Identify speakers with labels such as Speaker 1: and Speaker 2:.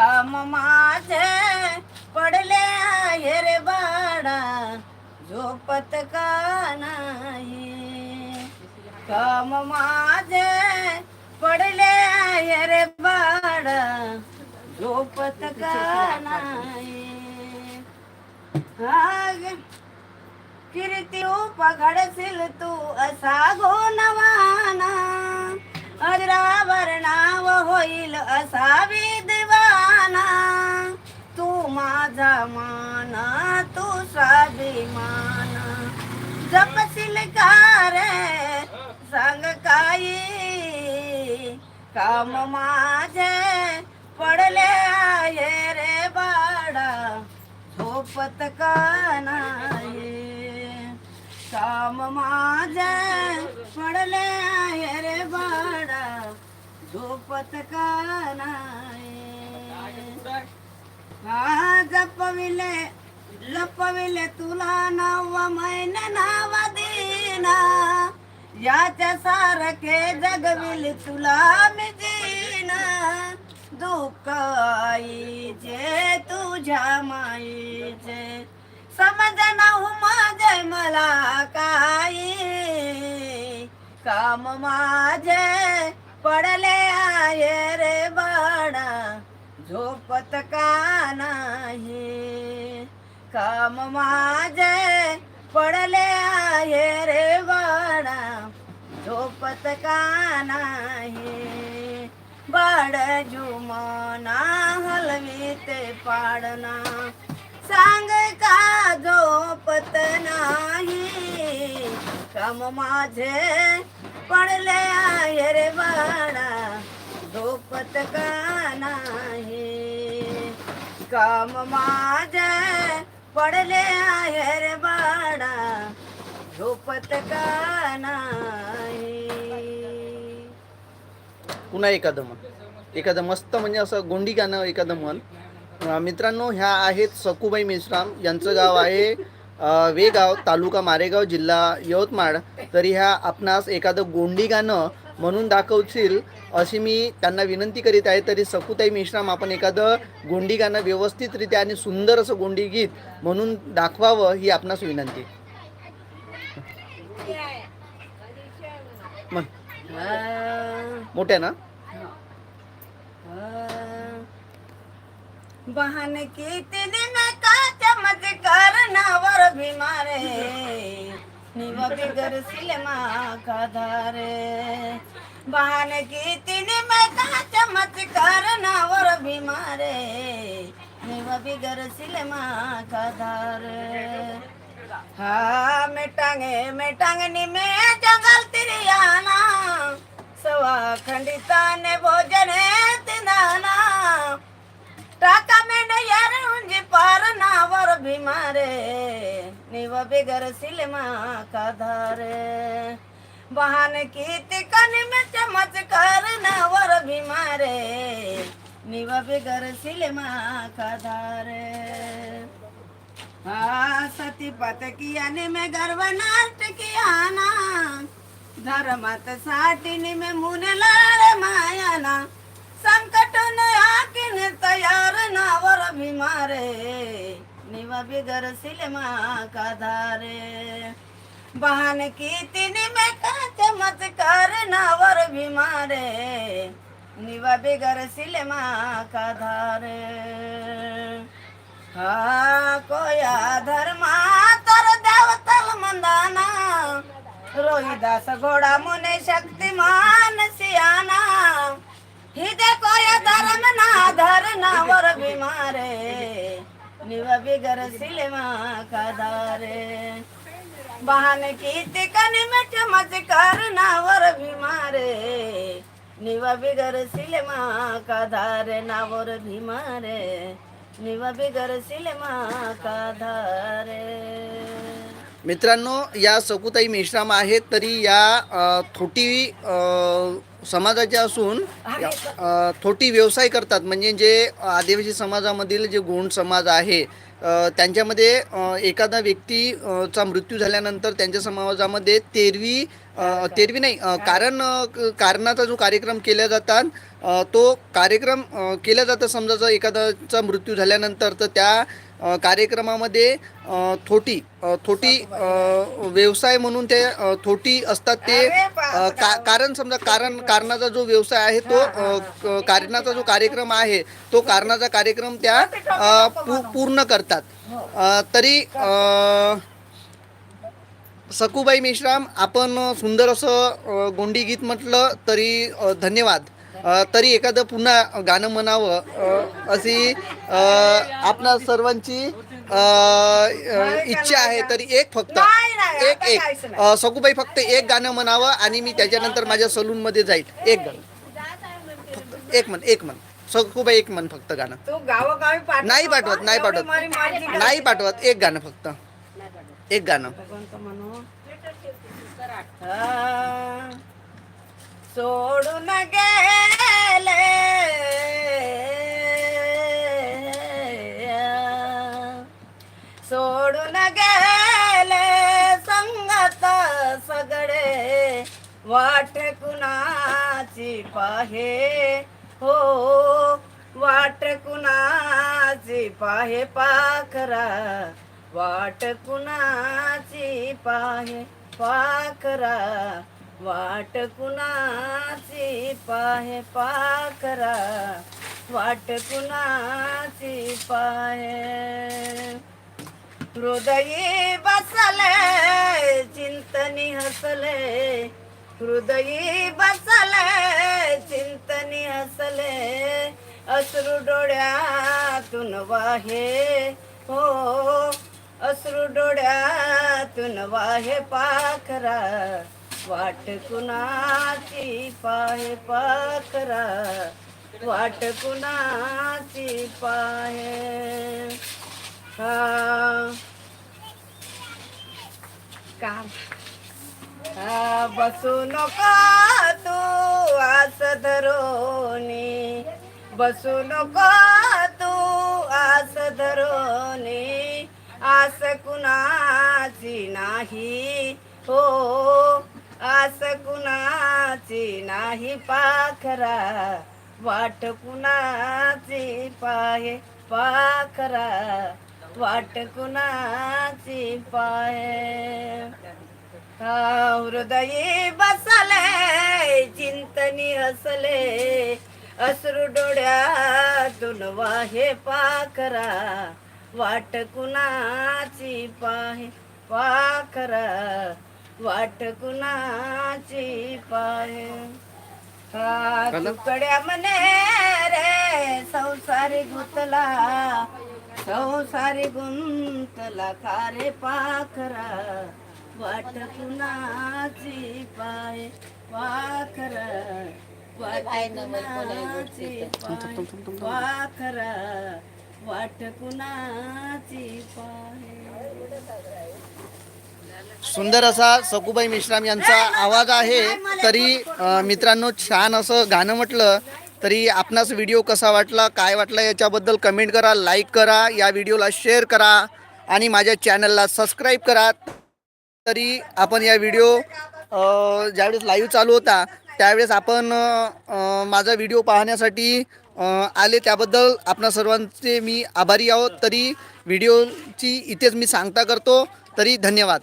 Speaker 1: काम माझे पडले आहे रे बाडा झोपत का नाही काम माझे पडले आहे रे बाडा झोपत का नाही हा ग. कीर्ती उपघडशील तू असा गो नवाना अजरावर नाव होईल असा विद्वाना माझा मान तू स्वाभिमान. जपशील रे सांग काही. काम माझे पडले आहे रे बाडा झोपत का नाही? काम माझे पडले आहे रे बाडा झोपत का नाही? हा जपविले लपविले तुला नाव मैन नाव देना. याच्या सारखे जगविल तुला मी जीना. दुःख आईचे तुझ्या माईचे. समजना माझे मला काही. काम माझे पडले आहे रे बाणा. झोपत का नाही? काम माझे पडले आहे रे बाळा. झोपत का नाही? बाळ जुमना हलवी ते पाडना. सांग का झोपत नाही? काम माझे पडले आहे रे बाळा. झोपत का नाही? काम माझे पडले आहे रे बाडा झोपत का नाही?
Speaker 2: पुन्हा एखादं मग एखादं मस्त म्हणजे असं गोंडी गाणं एखादं म्हण. मित्रांनो ह्या आहेत सकुबाई मेश्राम. यांचं गाव आहे वेगाव तालुका मारेगाव जिल्हा यवतमाळ. तरी ह्या आपणास एखादं गोंडी गाणं म्हणून दाखवशील अशी मी त्यांना विनंती करीत आहे तरी सकुताई मेश्राम आपण एखादं गोंडी गाणं व्यवस्थितरित्या आणि सुंदर असं गोंडी गीत म्हणून दाखवावं ही आपणास विनंती. मोठ्या ना?
Speaker 1: बहन की दिन का चमत्कार नावर भीमारे निव बिगर सिलेमा का धारे? बहन की तीन में का चमत्कार नावर भीमारे निव बिगर सिलेमा का धारे? हाँ मेटांगे मेटांगनी में जंगल तिरियाना सवा खंडिता ने भोजन तिनाना टाका मेंढ यार उंजी पार नावर भीमारे निव बिगर सिलेमा का धारे? बहान की तिकन में चमत्कार नावर भीमारे निव बिगर सिलेमा का धारे। हाँ सती पत किया ने में गर्व नाट किया ना। धर्मत साटिनी में मुने लाड़ माया ना। संकट ने आकिन तैयार नावर बीमारे। निवा बिगर सिलेमा का धारे? बहन की तिनी में का चमत्कार नावर बीमारे निवा बिगर सिलेमा का धारे। हा कोया धर्मा तर देवतल मंदाना। रोहिदास घोडा मुने शक्तिमान सियाना। हिदे कोया धर्म ना धर नावर बीमारे निव बिगर सिलेमा का धारे बहन की तिकन में चमत्कार नावर बीमारे निव बिगर सिलेमा का धारे नावर भीमारे निव बिगर सिलेमा का धारे
Speaker 2: मित्रांनो या सकुताई मेश्राम आहेत तरी या अ, थोटी समाजाचे असून थोटी व्यवसाय करतात. म्हणजे जे आदिवासी समाजामधील जे गोंड समाज आहे त्यांच्यामध्ये एखादा व्यक्तीचा मृत्यू झाल्यानंतर त्यांच्या समाजामध्ये तेरवी तेरवी नाही कारण कारणाचा जो कार्यक्रम केला जातात तो कार्यक्रम केला जातं समजा जर एखाद्याचा मृत्यू झाल्यानंतर तर त्या कार्यक्रमामध्ये थोटी थोटी व्यवसाय म्हणून ते थोटी असतात. ते का कारण समजा कारण कारणाचा जो व्यवसाय आहे तो क- कारणाचा जो कार्यक्रम आहे तो कारणाचा कार्यक्रम त्या पूर्ण करतात. अ, तरी सकुबाई मेश्राम आपण सुंदर असं गोंडी गीत म्हटलं तरी धन्यवाद. तरी एखादं पुन्हा गाणं म्हणावं अशी आपणा सर्वांची इच्छा आहे तरी एक फक्त. एक एक. सकुबाई फक्त एक गाणं म्हणावं आणि मी त्याच्यानंतर माझ्या सलूनमध्ये जाईल. एक गाणं. फक्त एक म्हण एक म्हण. सकुबाई एक म्हण फक्त गाणं.
Speaker 1: तू गावोगावी पाठव
Speaker 2: नाही पाठवत, नाही पाठवत. नाही पाठवत एक गाणं फक्त. एक गाणं.
Speaker 1: म्हणू. हा. सोडून गेले. सोडून गेले संगत सगळे. वाट कुणाची पाहे? हो, हो वाट कुणाची पाहे पाखरा? वाट कुणाची पाहे पाखरा? वाट कुणाची पाहे पाखरा? वाट कुणाची पाहे? हृदयी बसले चिंतनी हसले. हृदयी बसले चिंतनी हसले अश्रू डोळ्यातून वाहे. हो अश्रू डोळ्यातून वाहे पाखरा वाट कुणाची पाहे पाखरा वाट कुणाची पाहे. हा. काम. हा, बसू नका तू आस धरोनी. बसू नको तू आस धरोनी. आस कुणाची नाही. हो आस कुणाची नाही. पाखरा वाट कुणाची पाहे. पाखरा वाट कुणाची पाहे. हृदयी बसले चिंतनी हसले. अश्रू डोळ्यातून वाहे पाखरा वाट कुणाची पाहे पाखरा वाट कुणाची पाहे. हा, तुकड्या म्हणे रे संसारी गुतला संसारी गुंतला खारे पाखरा? वाट कुणाची पाय वाखर वाट कुणाची पाय वाट कुणाची पाय.
Speaker 2: सुंदर असा सकुबाई मिश्राम यांचा आवाज आहे. तरी मित्रांनो छान असं गाणं म्हटलं तरी आपणास व्हिडिओ कसा वाटला काय वाटला याच्याबद्दल कमेंट करा लाईक करा या व्हिडिओला शेअर करा आणि माझ्या चॅनलला सबस्क्राईब करा. तरी आपण या व्हिडिओ ज्यावेळेस लाईव्ह चालू होता त्यावेळेस आपण माझा व्हिडिओ पाहण्यासाठी आले. त्याबद्दल आपणा सर्वांचे मी आभारी आहोत. तरी व्हिडिओची इथेच मी सांगता करतो. तरी धन्यवाद.